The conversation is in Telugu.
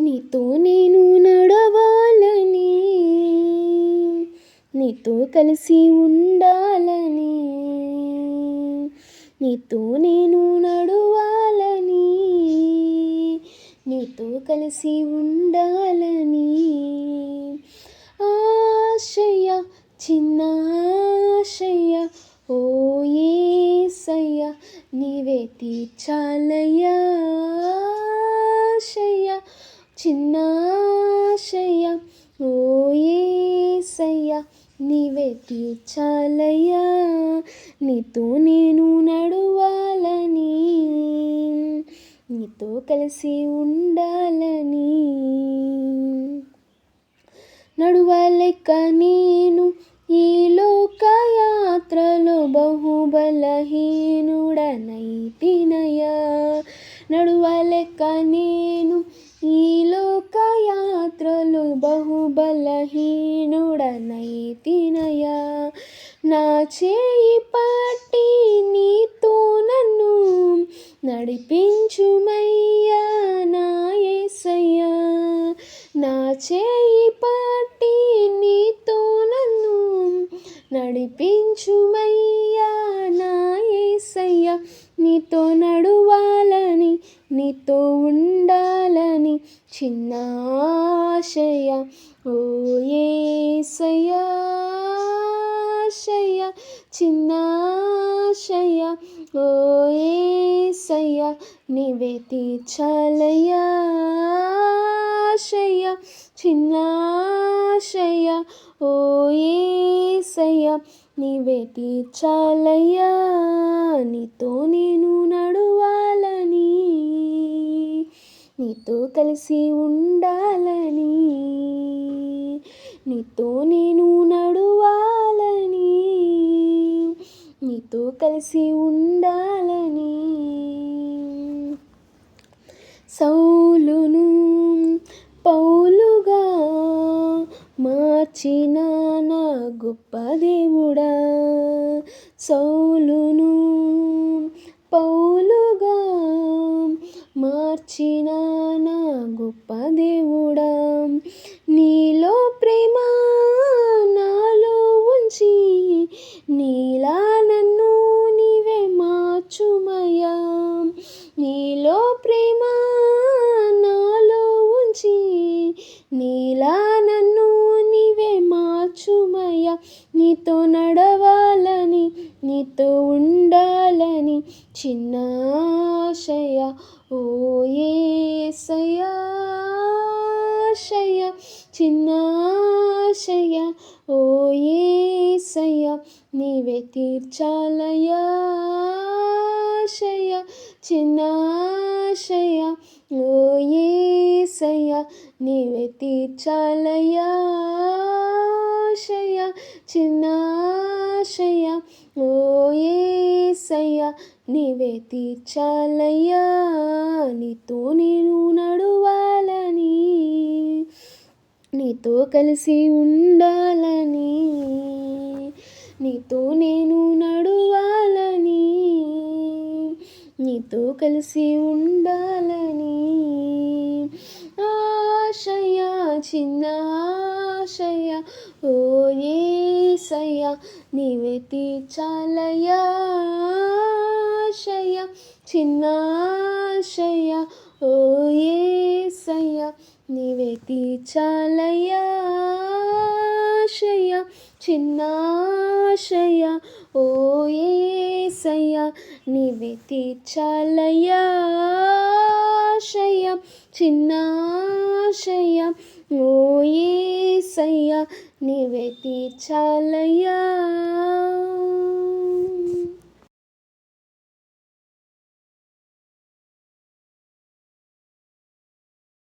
నీతో నేను నడవాలని నీతో కలిసి ఉండాలని నీతో నేను నడవాలని నీతో కలిసి ఉండాలని. ఆశయ చిన్న ఆశయ ఓ ఏసయ్య నీవే తీర్చాలయ్యా. చిన్నాశయ్య ఓ ఏసయ్య నీవే తీర్చాలయ్యా. నీతో నేను నడవాలని నీతో కలిసి ఉండాలని. నడువలేక నేను ఈ లోక యాత్రలో బహుబలహీనుడనైతినయా నడువలేక నేను ఈ లోక యాత్రలో బహుబలహీనుడనైతినయా నా చేయి పట్టి నీతో నన్ను నడిపించుమయ్యా నా యేసయ్యా నా చేయి పట్టి నీతో నన్ను నడిపించుమయ్యా నా యేసయ్యా నీతో నడువ నీతో ఉండాలని చిన్న ఆశయ ఓ యేసయ్యా చిన్న ఆశయ ఓ యేసయ్య నీవే తీర్చాలయ్యా ఆశయ ఓయేసయ్య నీవే తీర్చాలయ్యా. నీతో నేను నడవాలని నీతో కలిసి ఉండాలని నీతో నేను నడవాలని నీతో కలిసి ఉండాలని. సౌలును మార్చిన నా గొప్ప దేవుడా సౌలును పౌలుగా మార్చిన నా గొప్ప దేవుడా నీలో ప్రేమ నాలో ఉంచి నీలా నన్ను నీవే మార్చుమయ్యా. నీలో నీతో నడవాలని నీతో ఉండాలని చిన్న ఆశయ. ఓ ఏసయాశయ చిన్న ఆశయ. ఓ ఏసయ నీవే తీర్చాలయాశయ చిన్న ఆశయ. ఓ యేసయ్య నీవే తీర్చాలయ్యా. చిన్నాశయ. చిన్న ఓ యేసయ్య నీవే తీర్చాలయ్యా. నీతో నేను నడవాలని నీతో కలిసి ఉండాలని నీతో నేను నడవాలని నీతో కలిసి ఉండాలని. చిన్నాశయ ఓ ఏసయ్య నీవే తీర్చాలయ్యా చిన్నాశయ ఓ ఏసయ్య నీవే తీర్చాలయ్యా చిన్నాశయ ఓ ఏసయ్య నీవే తీర్చాలయ్యా చిన్నాశయ ఓ ఏసయ్య నీవే తీర్చాలయ్యా.